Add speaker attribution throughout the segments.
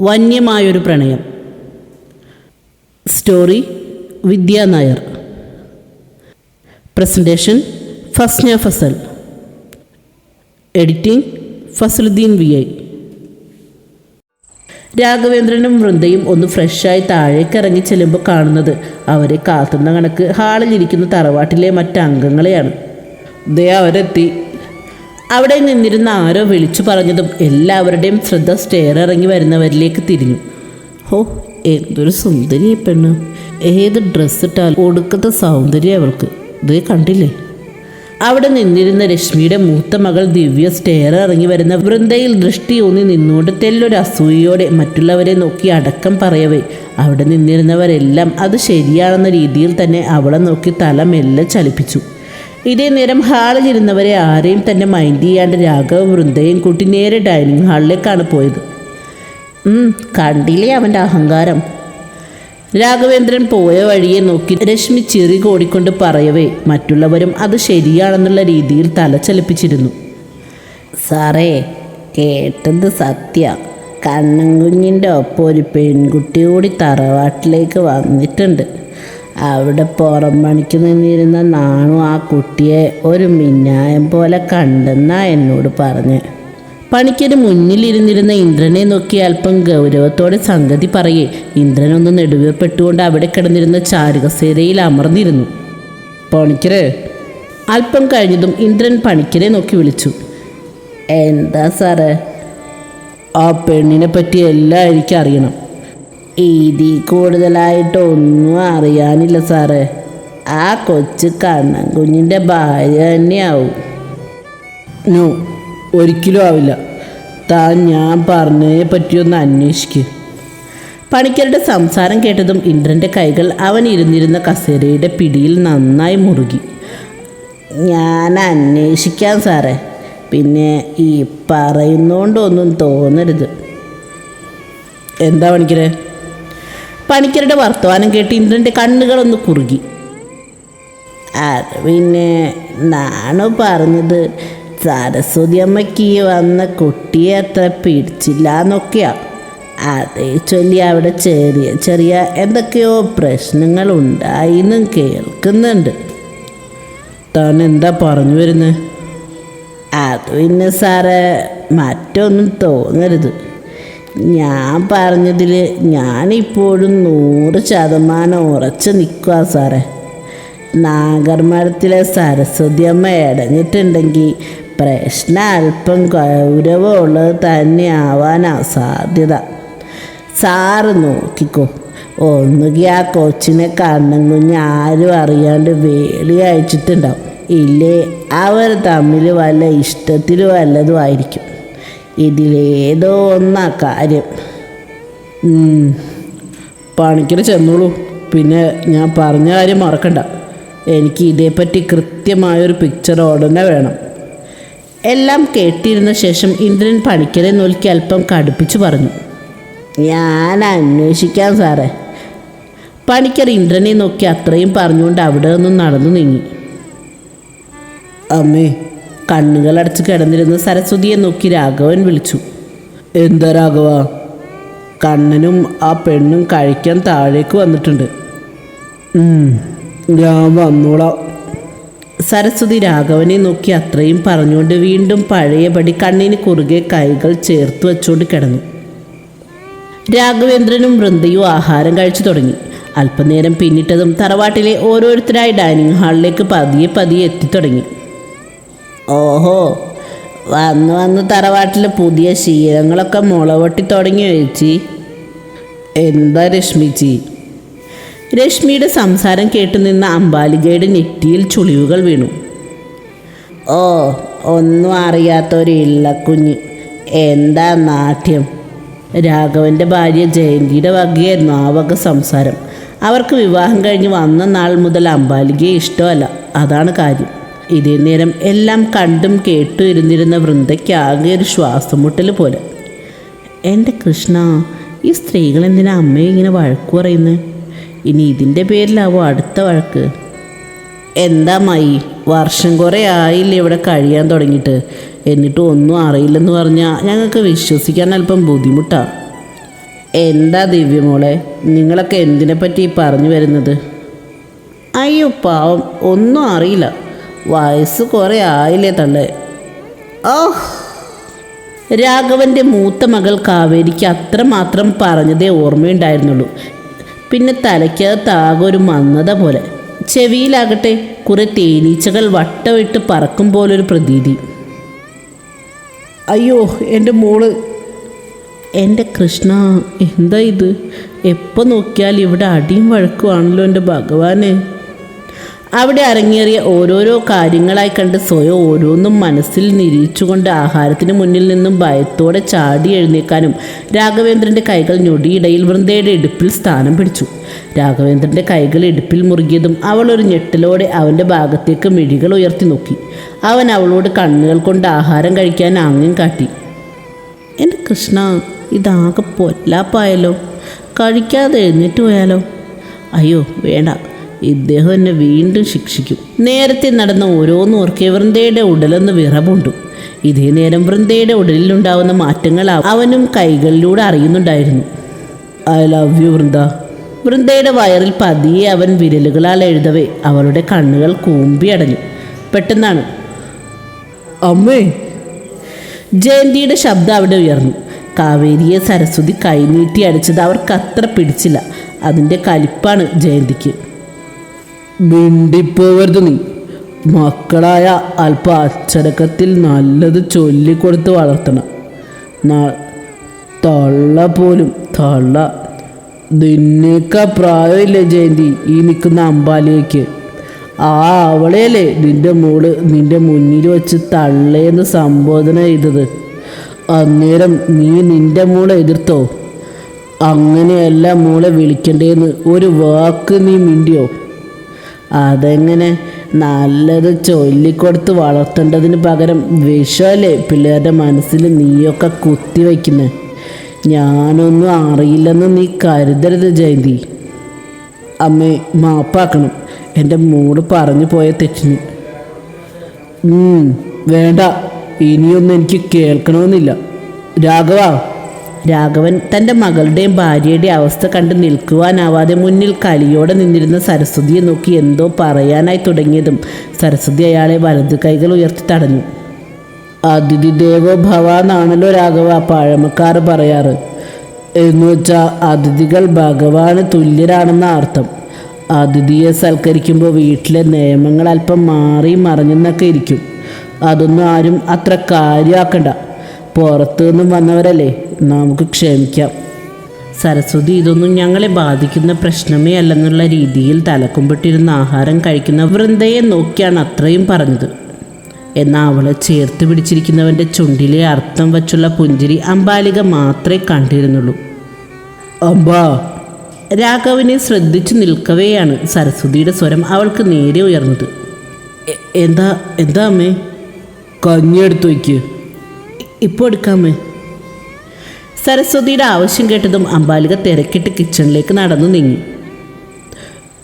Speaker 1: വന്യമായൊരു പ്രണയം. Story Vidya Nair. Presentation Fasna Fasal. Editing Fasaluddin V I. രാഘവേന്ദ്രനും വൃന്ദയും ഒന്ന് ഫ്രഷായി താഴേക്ക് ഇറങ്ങി ചെല്ലുമ്പോൾ കാണുന്നത് അവരെ കാത്തുന്ന കണക്ക് ഹാളിലിരിക്കുന്ന തറവാട്ടിലെ മറ്റ് അംഗങ്ങളെയാണ് ദേ അവരെത്തി. അവിടെ നിന്നിരുന്ന ആരോ വിളിച്ചു പറഞ്ഞതും എല്ലാവരുടെയും ശ്രദ്ധ സ്റ്റെയർ ഇറങ്ങി വരുന്നവരിലേക്ക് തിരിഞ്ഞു. ഹോ എന്തൊരു സുന്ദരി പെണ്ണ്. ഏത് ഡ്രസ്സ് ഇട്ടാൽ ഒടുക്കത്തെ സൗന്ദര്യം അവൾക്ക്. ഇത് കണ്ടില്ലേ? അവിടെ നിന്നിരുന്ന രശ്മിയുടെ മൂത്ത മകൾ ദിവ്യ സ്റ്റെയർ ഇറങ്ങി വരുന്ന വൃന്ദയിൽ ദൃഷ്ടി ഊന്നി നിന്നുകൊണ്ട് തെല്ലൊരു അസൂയയോടെ മറ്റുള്ളവരെ നോക്കി അടക്കം പറയവേ. അവിടെ നിന്നിരുന്നവരെല്ലാം അത് ശരിയാണെന്ന രീതിയിൽ തന്നെ അവളെ നോക്കി തല മെല്ലെ ചലിപ്പിച്ചു. ഇതേ നേരം ഹാളിലിരുന്നവരെ ആരെയും തന്നെ മൈൻഡ് ചെയ്യാണ്ട് രാഘവ വൃന്ദയും കൂട്ടി നേരെ ഡൈനിങ് ഹാളിലേക്കാണ് പോയത്. കണ്ടില്ലേ അവന്റെ അഹങ്കാരം? രാഘവേന്ദ്രൻ പോയ വഴിയെ നോക്കി രശ്മി ചിറി കോടിക്കൊണ്ട് പറയവേ മറ്റുള്ളവരും അത് ശരിയാണെന്നുള്ള രീതിയിൽ തലചലിപ്പിച്ചിരുന്നു സാറേ കേട്ടത് സത്യ. കണ്ണൻകുഞ്ഞിന്റെ ഒപ്പം ഒരു പെൺകുട്ടി കൂടി തറവാട്ടിലേക്ക് വന്നിട്ടുണ്ട്. അവിടെ പുറം പണിക്ക് നിന്നിരുന്ന നാണു ആ കുട്ടിയെ ഒരു മിന്നായം പോലെ കണ്ടെന്നാ എന്നോട് പറഞ്ഞ്. പണിക്കര് മുന്നിലിരുന്നിരുന്ന ഇന്ദ്രനെ നോക്കി അല്പം ഗൗരവത്തോടെ സംഗതി പറയേ. ഇന്ദ്രനൊന്ന് നെടുവേർപ്പെട്ടുകൊണ്ട് അവിടെ കിടന്നിരുന്ന ചാരുകസേരയിൽ അമർന്നിരുന്നു. പണിക്കര്? അല്പം കഴിഞ്ഞതും ഇന്ദ്രൻ പണിക്കരെ നോക്കി വിളിച്ചു. എന്താ സാറേ? ആ പെണ്ണിനെ പറ്റി എല്ലാം എനിക്കറിയണം. ഇതിൽ കൂടുതലായിട്ട് ഒന്നും അറിയാനില്ല സാറേ. ആ കൊച്ചു കണ്ണൻ കുഞ്ഞിന്റെ ഭാര്യ തന്നെയാവും. നോ ഒരിക്കലും ആവില്ല. താൻ ഞാൻ പറഞ്ഞതിനെ പറ്റിയൊന്ന് അന്വേഷിക്കുക പണിക്കരുടെ സംസാരം കേട്ടതും ഇന്ദ്രന്റെ കൈകൾ അവൻ ഇരുന്നിരുന്ന കസേരയുടെ പിടിയിൽ നന്നായി മുറുകി. ഞാൻ അന്വേഷിക്കാം സാറേ. പിന്നെ ഈ പറയുന്നോണ്ടൊന്നും തോന്നരുത്. എന്താ പണിക്കരെ? പണിക്കരുടെ വർത്തമാനം കേട്ട് ഇന്ദ്രന്റെ കണ്ണുകളൊന്ന് കുറുകി. അത് പിന്നെ നാണു പറഞ്ഞത് സരസ്വതി അമ്മയ്ക്ക് വന്ന കുട്ടിയെ അത്ര പിടിച്ചില്ല എന്നൊക്കെയാ അതേ ചൊല്ലി അവിടെ ചെറിയ ചെറിയ എന്തൊക്കെയോ പ്രശ്നങ്ങൾ ഉണ്ടായിന്നും കേൾക്കുന്നുണ്ട്. താൻ എന്താ പറഞ്ഞു വരുന്നത് അത് പിന്നെ സാറേ മറ്റൊന്നും തോന്നരുത്. ഞാൻ പറഞ്ഞതിൽ ഞാനിപ്പോഴും നൂറ് ശതമാനം ഉറച്ചു നിൽക്കുക സാറേ. നാഗർമരത്തിലെ സരസ്വതി അമ്മ ഇടഞ്ഞിട്ടുണ്ടെങ്കിൽ പ്രശ്നം അല്പം ഗൗരവമുള്ളത് തന്നെ ആവാനാ സാധ്യത സാറ് നോക്കിക്കോ ഒന്നുകിൽ ആ കൊച്ചിനെ കണ്ണും കുഞ്ഞ് ആരും അറിയാണ്ട് വേളി അയച്ചിട്ടുണ്ടാവും. ഇല്ലേ അവർ തമ്മിൽ വല്ല ഇഷ്ടത്തിലും വല്ലതും ആയിരിക്കും. ഇതിലേതോ ഒന്നാ കാര്യം. ഉം. പണിക്കര് ചെന്നോളൂ. പിന്നെ ഞാൻ പറഞ്ഞ കാര്യം മറക്കണ്ട. എനിക്ക് ഇതേപ്പറ്റി കൃത്യമായൊരു പിക്ചർ ഉടനെ വേണം. എല്ലാം കേട്ടിരുന്ന ശേഷം ഇന്ദ്രൻ പണിക്കരെ നോക്കി അല്പം കടുപ്പിച്ച് പറഞ്ഞു. ഞാൻ അന്വേഷിക്കാം സാറേ. പണിക്കർ ഇന്ദ്രനെ നോക്കി അത്രയും പറഞ്ഞുകൊണ്ട് അവിടെ നിന്നും നടന്നു നീങ്ങി. അമ്മേ കണ്ണുകളടച്ച് കിടന്നിരുന്ന സരസ്വതിയെ നോക്കി രാഘവൻ വിളിച്ചു. എന്താ രാഘവ? കണ്ണനും ആ പെണ്ണും കഴിക്കാൻ താഴേക്ക് വന്നിട്ടുണ്ട്. ഞാൻ വന്നോളാം. സരസ്വതി രാഘവനെ നോക്കി അത്രയും പറഞ്ഞുകൊണ്ട് വീണ്ടും പഴയപടി കണ്ണിന് കുറുകെ കൈകൾ ചേർത്ത് വെച്ചുകൊണ്ട് കിടന്നു. രാഘവേന്ദ്രനും വൃന്ദയും ആഹാരം കഴിച്ചു തുടങ്ങി. അല്പനേരം പിന്നിട്ടതും തറവാട്ടിലെ ഓരോരുത്തരായി ഡൈനിങ് ഹാളിലേക്ക് പതിയെ പതിയെ എത്തിത്തുടങ്ങി ഓഹോ. വന്ന് വന്ന് തറവാട്ടിൽ പുതിയ ശീലങ്ങളൊക്കെ മുളവെട്ടി തുടങ്ങി വെച്ചി എന്താ രശ്മിച്ചി രശ്മിയുടെ സംസാരം കേട്ടു നിന്ന അമ്പാലികയുടെ നെറ്റിയിൽ ചുളിവുകൾ വീണു. ഓ ഒന്നും അറിയാത്തൊരു ഇള്ളക്കുഞ്ഞ്. എന്താ നാട്യം? രാഘവന്റെ ഭാര്യ ജയന്തിയുടെ വകയായിരുന്നു ആ വക സംസാരം. അവർക്ക് വിവാഹം കഴിഞ്ഞ് വന്ന നാൾ മുതൽ അമ്പാലികയെ ഇഷ്ടമല്ല. അതാണ് കാര്യം. ഇതേ നേരം എല്ലാം കണ്ടും കേട്ടു ഇരുന്നിരുന്ന വൃന്ദയ്ക്ക് ആകെ ഒരു ശ്വാസമുട്ടൽ പോലെ. എന്റെ കൃഷ്ണ ഈ സ്ത്രീകൾ എന്തിനാ അമ്മയെ ഇങ്ങനെ വഴക്കു പറയുന്നത് ഇനി ഇതിന്റെ പേരിലാവോ അടുത്ത വഴക്ക്? എന്താ മായി വർഷം കുറേ ആയില്ല ഇവിടെ കഴിയാൻ തുടങ്ങിയിട്ട്. എന്നിട്ടും ഒന്നും അറിയില്ലെന്ന് പറഞ്ഞാൽ ഞങ്ങൾക്ക് വിശ്വസിക്കാൻ അല്പം ബുദ്ധിമുട്ടാണ് എന്താ ദിവ്യമോളെ നിങ്ങളൊക്കെ എന്തിനെപ്പറ്റി പറഞ്ഞു വരുന്നത്? അയ്യോ പാവം ഒന്നും അറിയില്ല. വയസ്സ് കുറേ ആയില്ലേ തള്ളേ. ഓഹ് രാഘവന്റെ മൂത്ത മകൾ കാവേരിക്ക് അത്രമാത്രം പറഞ്ഞതേ ഓർമ്മയുണ്ടായിരുന്നുള്ളൂ. പിന്നെ തലയ്ക്കകത്ത് ആകെ ഒരു മന്നത പോലെ. ചെവിയിലാകട്ടെ കുറെ തേനീച്ചകൾ വട്ടമിട്ട് പറക്കും പോലൊരു പ്രതീതി. അയ്യോ എന്റെ മോൾ. എന്റെ കൃഷ്ണ എന്താ ഇത്? എപ്പോൾ നോക്കിയാൽ ഇവിടെ അടിയും വഴക്കുവാണല്ലോ എന്റെ ഭഗവാനെ. അവിടെ അരങ്ങേറിയ ഓരോരോ കാര്യങ്ങളായി കണ്ട് സ്വയം ഓരോന്നും മനസ്സിൽ നിരീച്ചുകൊണ്ട് ആഹാരത്തിന് മുന്നിൽ നിന്നും ഭയത്തോടെ ചാടി എഴുന്നേക്കാനും രാഘവേന്ദ്രന്റെ കൈകൾ ഞൊടിയിടയിൽ വൃന്ദയുടെ ഇടുപ്പിൽ സ്ഥാനം പിടിച്ചു. രാഘവേന്ദ്രന്റെ കൈകൾ ഇടുപ്പിൽ മുറുകിയതും അവൾ ഒരു ഞെട്ടലോടെ അവന്റെ ഭാഗത്തേക്ക് മിഴികൾ ഉയർത്തി നോക്കി. അവൻ അവളോട് കണ്ണുകൾ കൊണ്ട് ആഹാരം കഴിക്കാൻ ആംഗ്യം കാട്ടി. എന്റെ കൃഷ്ണ ഇതാകെ പൊല്ലാപ്പായല്ലോ. കഴിക്കാതെ എഴുന്നേറ്റ് പോയാലോ? അയ്യോ വേണ്ട. ഇദ്ദേഹം എന്നെ വീണ്ടും ശിക്ഷിക്കും. നേരത്തെ നടന്ന ഓരോന്ന് ഓർക്കെ വൃന്ദയുടെ ഉടലെന്ന് വിറവുണ്ടു. ഇതേ നേരം വൃന്ദയുടെ ഉടലിലുണ്ടാവുന്ന മാറ്റങ്ങൾ അവനും കൈകളിലൂടെ അറിയുന്നുണ്ടായിരുന്നു. I love you Vrinda. വൃന്ദയുടെ വയറിൽ പതിയെ അവൻ വിരലുകളാൽ എഴുതവേ അവളുടെ കണ്ണുകൾ കൂമ്പി അടഞ്ഞു. പെട്ടെന്നാണ് അമ്മേ. ജയന്തിയുടെ ശബ്ദം അവിടെ ഉയർന്നു. കാവേരിയെ സരസ്വതി കൈനീട്ടി അടിച്ചത് അവർക്ക് അത്ര പിടിച്ചില്ല. അതിന്റെ കലിപ്പാണ് ജയന്തിക്ക്. മിണ്ടിപ്പോവരുത് നീ. മക്കളായ അല്പ അച്ചടക്കത്തിൽ നല്ലത് ചൊല്ലിക്കൊടുത്ത് വളർത്തണം. തള്ള പോലും തള്ള. നിന്നേക്ക പ്രായമില്ല ജയന്തി ഈ നിൽക്കുന്ന അമ്പാലിയേക്ക്? ആ അവളെയല്ലേ നിന്റെ മോൾ നിന്റെ മുന്നിൽ വെച്ച് തള്ളേന്ന് സംബോധന ചെയ്തത്? അന്നേരം നീ നിന്റെ മോളെ എതിർത്തോ? അങ്ങനെയല്ല മോളെ വിളിക്കണ്ടേന്ന് ഒരു വാക്ക് നീ മിണ്ടിയോ? അതെങ്ങനെ നല്ലത് ചൊല്ലിക്കൊടുത്ത് വളർത്തേണ്ടതിന് പകരം വിഷമല്ലേ പിള്ളേരുടെ മനസ്സിൽ നീയൊക്കെ കുത്തി വയ്ക്കുന്നത് ഞാനൊന്നും അറിയില്ലെന്ന് നീ കരുതരുത് ജയന്തി. അമ്മേ മാപ്പാക്കണം. എന്റെ മൂട് പറഞ്ഞു പോയ തെറ്റിന്. വേണ്ട. ഇനിയൊന്നും എനിക്ക് കേൾക്കണമെന്നില്ല. രാഘവ. രാഘവൻ തന്റെ മകളുടെയും ഭാര്യയുടെയും അവസ്ഥ കണ്ട് നിൽക്കുവാനാവാതെ മുന്നിൽ കലിയോടെ നിന്നിരുന്ന സരസ്വതിയെ നോക്കി എന്തോ പറയാനായി തുടങ്ങിയതും സരസ്വതി അയാളെ വലതു കൈകൾ ഉയർത്തി തടഞ്ഞു. അതിഥി ദേവോ ഭവ എന്നാണല്ലോ രാഘവ പഴമക്കാർ പറയാറ്. എന്നുവെച്ചാൽ അതിഥികൾ ഭഗവാന് തുല്യരാണെന്ന അർത്ഥം. അതിഥിയെ സൽക്കരിക്കുമ്പോൾ വീട്ടിലെ നിയമങ്ങൾ അല്പം മാറി മറിഞ്ഞെന്നൊക്കെ ഇരിക്കും. അതൊന്നും ആരും അത്ര കാര്യമാക്കണ്ട. പുറത്തു നിന്നും വന്നവരല്ലേ നമുക്ക് ക്ഷമിക്കാം. സരസ്വതി ഇതൊന്നും ഞങ്ങളെ ബാധിക്കുന്ന പ്രശ്നമേ അല്ലെന്നുള്ള രീതിയിൽ തലക്കുമ്പിട്ടിരുന്ന ആഹാരം കഴിക്കുന്ന വൃന്ദയെ നോക്കിയാണ് അത്രയും പറഞ്ഞത്. എന്നാൽ അവളെ ചേർത്ത് പിടിച്ചിരിക്കുന്നവന്റെ ചുണ്ടിലെ അർത്ഥം വച്ചുള്ള പുഞ്ചിരി അമ്പാലിക മാത്രമേ കണ്ടിരുന്നുള്ളൂ. അമ്പാ രാഘവനെ ശ്രദ്ധിച്ചു നിൽക്കവെയാണ് സരസ്വതിയുടെ സ്വരം അവൾക്ക് നേരെ ഉയർന്നത്. എന്താ എന്താ അമ്മേ? കഞ്ഞി എടുത്തു വയ്ക്ക് ഇപ്പോൾ എടുക്കാമേ? സരസ്വതിയുടെ ആവശ്യം കേട്ടതും അമ്പാലിക തിരക്കിട്ട് കിച്ചണിലേക്ക് നടന്നു നീങ്ങി.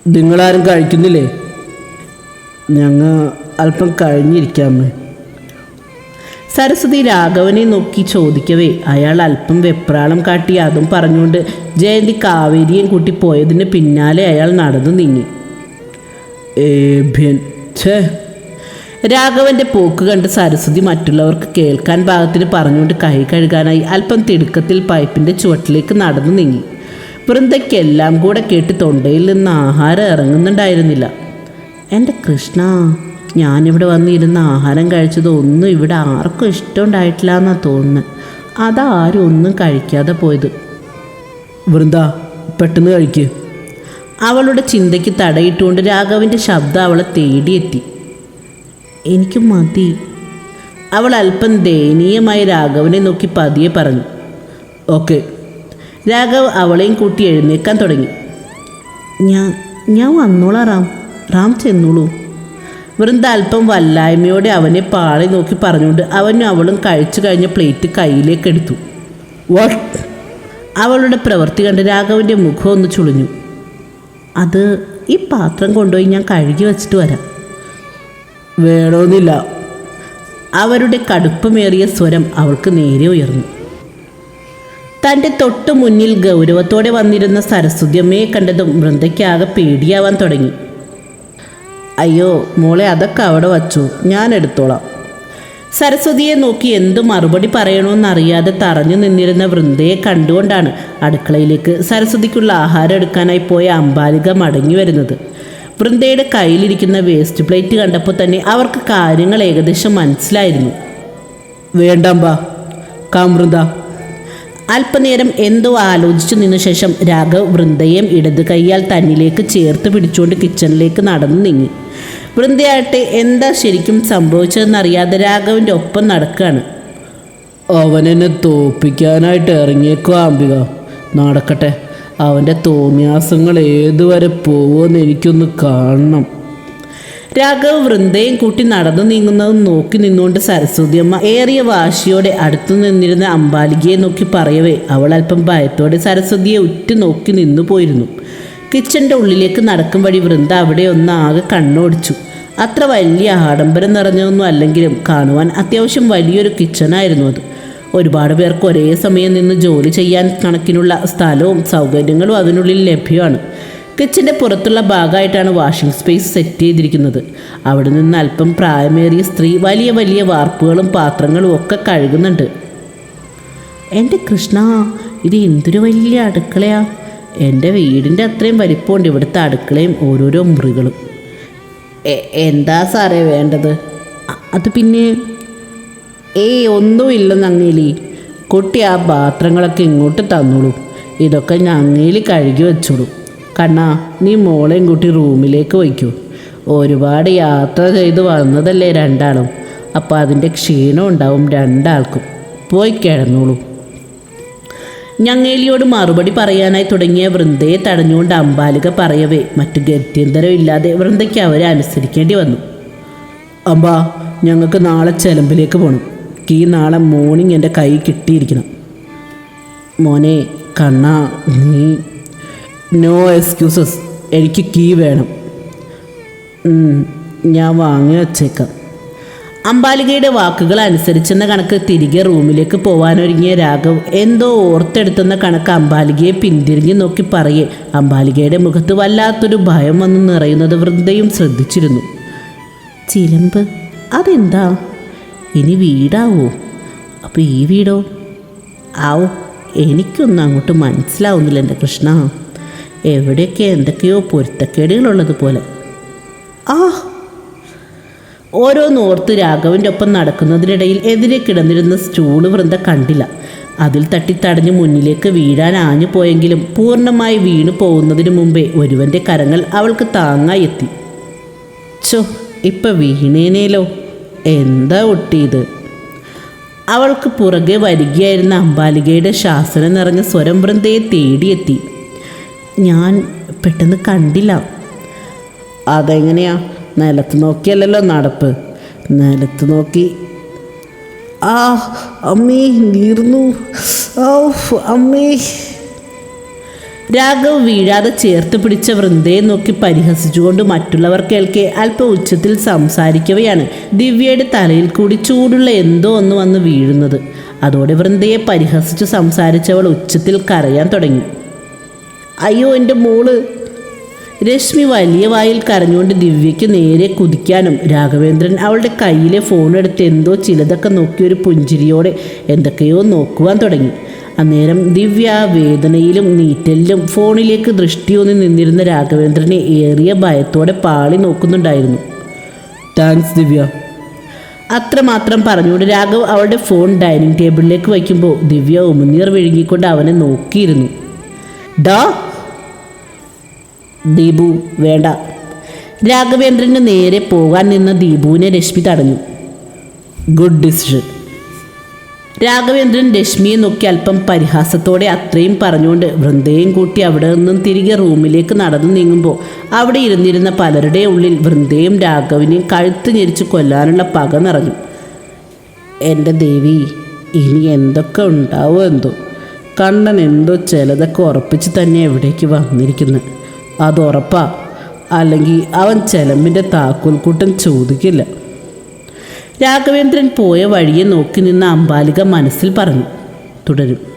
Speaker 1: നിങ്ങളാരും കഴിക്കുന്നില്ലേ? ഞങ്ങൾ അല്പം കഴിഞ്ഞിരിക്കാമേ. സരസ്വതി രാഘവനെ നോക്കി ചോദിക്കവേ അയാൾ അല്പം വെപ്രാളം കാട്ടി അതും പറഞ്ഞുകൊണ്ട് ജയന്തി കാവേരിയും കൂട്ടി പോയതിന് പിന്നാലെ അയാൾ നടന്നു നീങ്ങി. ഏഭ്യൻ ഛേ. രാഘവന്റെ പോക്ക് കണ്ട് സരസ്വതി മറ്റുള്ളവർക്ക് കേൾക്കാൻ ഭാഗത്തിന് പറഞ്ഞുകൊണ്ട് കൈ കഴുകാനായി അല്പം തിടുക്കത്തിൽ പൈപ്പിന്റെ ചുവട്ടിലേക്ക് നടന്നു നീങ്ങി. വൃന്ദയ്ക്കെല്ലാം കൂടെ കേട്ട് തൊണ്ടയിൽ നിന്ന് ആഹാരം ഇറങ്ങുന്നുണ്ടായിരുന്നില്ല. എന്റെ കൃഷ്ണ ഞാനിവിടെ വന്നിരുന്ന് ആഹാരം കഴിച്ചത് ഒന്നും ഇവിടെ ആർക്കും ഇഷ്ടമുണ്ടായിട്ടില്ല എന്നാണ് തോന്നുന്നത് അതാരും ഒന്നും കഴിക്കാതെ പോയത്. വൃന്ദ പെട്ടെന്ന് കഴിക്ക്. അവളുടെ ചിന്തയ്ക്ക് തടയിട്ടുകൊണ്ട് രാഘവന്റെ ശബ്ദം അവളെ തേടിയെത്തി. എനിക്ക് മതി. അവൾ അല്പം ദയനീയമായി രാഘവനെ നോക്കി പതിയെ പറഞ്ഞു. ഓക്കെ. രാഘവ് അവളെയും കൂട്ടി എഴുന്നേക്കാൻ തുടങ്ങി. ഞാൻ ഞാൻ വന്നോളാം റാം. റാം ചെന്നോളൂ. വൃന്ദ അല്പം വല്ലായ്മയോടെ അവനെ പാളി നോക്കി പറഞ്ഞുകൊണ്ട് അവനും അവളും കഴിച്ചു കഴിഞ്ഞ പ്ലേറ്റ് കയ്യിലേക്ക് എടുത്തു. അവളുടെ പ്രവൃത്തി കണ്ട് രാഘവന്റെ മുഖം ഒന്ന് ചുളിഞ്ഞു. അത് ഈ പാത്രം കൊണ്ടുപോയി ഞാൻ കഴുകി വെച്ചിട്ട് വരാം. വേണമെന്നില്ല അവരുടെ കടുപ്പമേറിയ സ്വരം അവൾക്ക് നേരെ ഉയർന്നു. തന്റെ തൊട്ടു മുന്നിൽ ഗൗരവത്തോടെ വന്നിരുന്ന സരസ്വതിയമ്മയെ കണ്ടതും വൃന്ദയ്ക്കാകെ പേടിയാവാൻ തുടങ്ങി. അയ്യോ മോളെ അതൊക്കെ അവിടെ വച്ചു. ഞാൻ എടുത്തോളാം. സരസ്വതിയെ നോക്കി എന്തു മറുപടി പറയണമെന്നറിയാതെ തറഞ്ഞു നിന്നിരുന്ന വൃന്ദയെ കണ്ടുകൊണ്ടാണ് അടുക്കളയിലേക്ക് സരസ്വതിക്കുള്ള ആഹാരം എടുക്കാനായി പോയ അമ്പാലിക മടങ്ങി വരുന്നത്. വൃന്ദയുടെ കയ്യിലിരിക്കുന്ന വേസ്റ്റ് പ്ലേറ്റ് കണ്ടപ്പോൾ തന്നെ അവർക്ക് കാര്യങ്ങൾ ഏകദേശം മനസ്സിലായിരുന്നു. വേണ്ടാമ്പാ കാമൃത അല്പനേരം എന്തോ ആലോചിച്ചു നിന്ന ശേഷം രാഘവ് വൃന്ദയും ഇടത് കൈയാൽ തന്നിലേക്ക് ചേർത്ത് പിടിച്ചുകൊണ്ട് കിച്ചണിലേക്ക് നടന്നു നീങ്ങി. വൃന്ദയാട്ടെ എന്താ ശരിക്കും സംഭവിച്ചതെന്നറിയാതെ രാഘവിന്റെ ഒപ്പം നടക്കുകയാണ്. അവനെന്നെ തോപ്പിക്കാനായിട്ട് ഇറങ്ങിയേക്കോ അംബിക. നടക്കട്ടെ. അവന്റെ തോന്നിയാസങ്ങൾ ഏതുവരെ പോകുമെന്ന് എനിക്കൊന്ന് കാണണം. രാഘവ് വൃന്ദയും കൂട്ടി നടന്നു നീങ്ങുന്നത് നോക്കി നിന്നുകൊണ്ട് സരസ്വതി സരസ്വതിയമ്മ ഏറിയ വാശിയോടെ അടുത്തു നിന്നിരുന്ന അമ്പാലികയെ നോക്കി പറയവേ അവൾ അല്പം ഭയത്തോടെ സരസ്വതിയെ ഉറ്റു നോക്കി നിന്നു പോയിരുന്നു. കിച്ചന്റെ ഉള്ളിലേക്ക് നടക്കും വഴി വൃന്ദ അവിടെ ഒന്ന് ആകെ കണ്ണോടിച്ചു. അത്ര വലിയ ആഡംബരം നിറഞ്ഞതൊന്നും അല്ലെങ്കിലും കാണുവാൻ അത്യാവശ്യം വലിയൊരു കിച്ചണായിരുന്നു അത്. ഒരുപാട് പേർക്ക് ഒരേ സമയം നിന്ന് ജോലി ചെയ്യാൻ കണക്കിനുള്ള സ്ഥലവും സൗകര്യങ്ങളും അതിനുള്ളിൽ ലഭ്യമാണ്. കിച്ചന്റെ പുറത്തുള്ള ഭാഗമായിട്ടാണ് വാഷിംഗ് സ്പേസ് സെറ്റ് ചെയ്തിരിക്കുന്നത്. അവിടെ നിന്ന് അല്പം പ്രായമേറിയ സ്ത്രീ വലിയ വലിയ വാർപ്പുകളും പാത്രങ്ങളും ഒക്കെ കഴുകുന്നുണ്ട്. എന്റെ കൃഷ്ണ ഇത് എന്തൊരു വലിയ അടുക്കളയാ. എന്റെ വീടിന്റെ അത്രയും വലിപ്പമുണ്ട് ഇവിടുത്തെ അടുക്കളയും ഓരോരോ മുറികളും. എന്താ സാറേ വേണ്ടത്? അത് പിന്നെ ഏയ് ഒന്നുമില്ലെന്ന് അങ്ങേലി. കുട്ടി ആ പാത്രങ്ങളൊക്കെ ഇങ്ങോട്ട് തന്നോളൂ. ഇതൊക്കെ ഞങ്ങേലി കഴുകി വെച്ചോളൂ. കണ്ണാ നീ മോളെയും കുട്ടി റൂമിലേക്ക് വയ്ക്കൂ. ഒരുപാട് യാത്ര ചെയ്ത് വന്നതല്ലേ രണ്ടാളും. അപ്പോൾ അതിന്റെ ക്ഷീണം ഉണ്ടാവും രണ്ടാൾക്കും. പോയി കിടന്നോളൂ. ഞങ്ങേലിയോട് മറുപടി പറയാനായി തുടങ്ങിയ വൃന്ദയെ തടഞ്ഞുകൊണ്ട് അമ്പാലിക പറയവേ മറ്റു ഗത്യന്തരമില്ലാതെ വൃന്ദയ്ക്ക് അവരെ അനുസരിക്കേണ്ടി വന്നു. അമ്പാ ഞങ്ങൾക്ക് നാളെ ചെലമ്പിലേക്ക് പോകണം കീ നാളെ മോർണിംഗ് എന്റെ കൈ കിട്ടിയിരിക്കണം. മോനെ കണ്ണ നീ നോ എക്സ്ക്യൂസസ് എനിക്ക് കീ വേണം. ഞാൻ വാങ്ങി വച്ചേക്കാം. അമ്പാലികയുടെ വാക്കുകൾ അനുസരിച്ചെന്ന കണക്ക് തിരികെ റൂമിലേക്ക് പോവാനൊരുങ്ങിയ രാഘവ് എന്തോ ഓർത്തെടുത്തെന്ന കണക്ക് അമ്പാലികയെ പിന്തിരിഞ്ഞു നോക്കി പറയേ. അമ്പാലികയുടെ മുഖത്ത് വല്ലാത്തൊരു ഭയം വന്നു നിറയുന്നത് വൃന്ദയും ശ്രദ്ധിച്ചിരുന്നു. ചിലമ്പ് അതെന്താ? ഇനി വീടാവോ. അപ്പോൾ ഈ വീടോ? ആവോ എനിക്കൊന്നും അങ്ങോട്ട് മനസ്സിലാവുന്നില്ല എന്റെ കൃഷ്ണ. എവിടെയൊക്കെ എന്തൊക്കെയോ പൊരുത്തക്കേടുകളുള്ളത് പോലെ. ആ ഓരോന്നോർത്ത് രാഘവന്റെ ഒപ്പം നടക്കുന്നതിനിടയിൽ എതിരെ കിടന്നിരുന്ന സ്റ്റൂൾ വൃന്ദ കണ്ടില്ല. അതിൽ തട്ടി തടഞ്ഞ് മുന്നിലേക്ക് വീഴാൻ ആഞ്ഞു പോയെങ്കിലും പൂർണമായി വീണു പോകുന്നതിന് മുമ്പേ ഒരുവന്റെ കരങ്ങൾ അവൾക്ക് താങ്ങായി എത്തി ചോ ഇപ്പൊ വീണേനേലോ? എന്താ ഒട്ടിയത്? അവൾക്ക് പുറകെ വരികയായിരുന്ന അമ്പാലികയുടെ ശാസനം നിറഞ്ഞ സ്വരം വൃന്ദയെ തേടിയെത്തി. ഞാൻ പെട്ടെന്ന് കണ്ടില്ല. അതെങ്ങനെയാ? നിലത്ത് നോക്കിയല്ലല്ലോ നടപ്പ്. നിലത്ത് നോക്കി. ആ അമ്മേ നീർന്നു. ഔ അമ്മേ. രാഘവ് വീഴാതെ ചേർത്ത് പിടിച്ച വൃന്ദയെ നോക്കി പരിഹസിച്ചുകൊണ്ട് മറ്റുള്ളവർ കേൾക്കെ അല്പ ഉച്ചത്തിൽ സംസാരിക്കവെയാണ് ദിവ്യയുടെ തലയിൽ കൂടി ചൂടുള്ള എന്തോ ഒന്ന് വന്ന് വീഴുന്നത്. അതോടെ വൃന്ദയെ പരിഹസിച്ച് സംസാരിച്ചവൾ ഉച്ചത്തിൽ കരയാൻ തുടങ്ങി. അയ്യോ എന്റെ മോൾ. രശ്മി വലിയ വായിൽ കരഞ്ഞുകൊണ്ട് ദിവ്യയ്ക്ക് നേരെ കുതിക്കാനും രാഘവേന്ദ്രൻ അവളുടെ കയ്യിലെ ഫോൺ എടുത്ത് എന്തോ ചിലതൊക്കെ നോക്കി ഒരു പുഞ്ചിരിയോടെ എന്തൊക്കെയോ നോക്കുവാൻ തുടങ്ങി. അന്നേരം ദിവ്യ വേദനയിലും നീറ്റലിലും ഫോണിലേക്ക് ദൃഷ്ടിയൊന്നി നിന്നിരുന്ന രാഘവേന്ദ്രനെ ഏറിയ ഭയത്തോടെ പാളി നോക്കുന്നുണ്ടായിരുന്നു. താങ്ക്സ് ദിവ്യ. അത്രമാത്രം പറഞ്ഞുകൊണ്ട് രാഘവ് അവളുടെ ഫോൺ ഡൈനിങ് ടേബിളിലേക്ക് വയ്ക്കുമ്പോൾ ദിവ്യ ഉമിനീർ വിഴുങ്ങിക്കൊണ്ട് അവനെ നോക്കിയിരുന്നു. ഡാ ദീപു വേണ്ട. രാഘവേന്ദ്രന് നേരെ പോകാൻ നിന്ന ദീപുവിനെ രശ്മി തടഞ്ഞു. ഗുഡ് ഡിസിഷൻ രാഘവേന്ദ്രൻ രശ്മിയെ നോക്കി അല്പം പരിഹാസത്തോടെ അത്രയും പറഞ്ഞുകൊണ്ട് വൃന്ദയും കൂട്ടി അവിടെ നിന്നും തിരികെ റൂമിലേക്ക് നടന്നു നീങ്ങുമ്പോൾ അവിടെ ഇരുന്നിരുന്ന പലരുടെ ഉള്ളിൽ വൃന്ദയും രാഘവിനെയും കഴുത്ത് ഞെരിച്ച് കൊല്ലാനുള്ള പക നിറഞ്ഞു. എന്റെ ദേവി ഇനി എന്തൊക്കെ ഉണ്ടാവോ എന്തോ? കണ്ണൻ എന്തോ ചിലതൊക്കെ ഉറപ്പിച്ച് തന്നെ എവിടേക്ക് വന്നിരിക്കുന്നു. അത് ഉറപ്പാ. അല്ലെങ്കിൽ അവൻ ചെലമ്പിന്റെ താക്കോൽക്കൂട്ടം ചോദിക്കില്ല. രാഘവേന്ദ്രൻ പോയ വഴിയെ നോക്കി നിന്ന അമ്പാലിക മനസ്സിൽ പറഞ്ഞു തുടരും.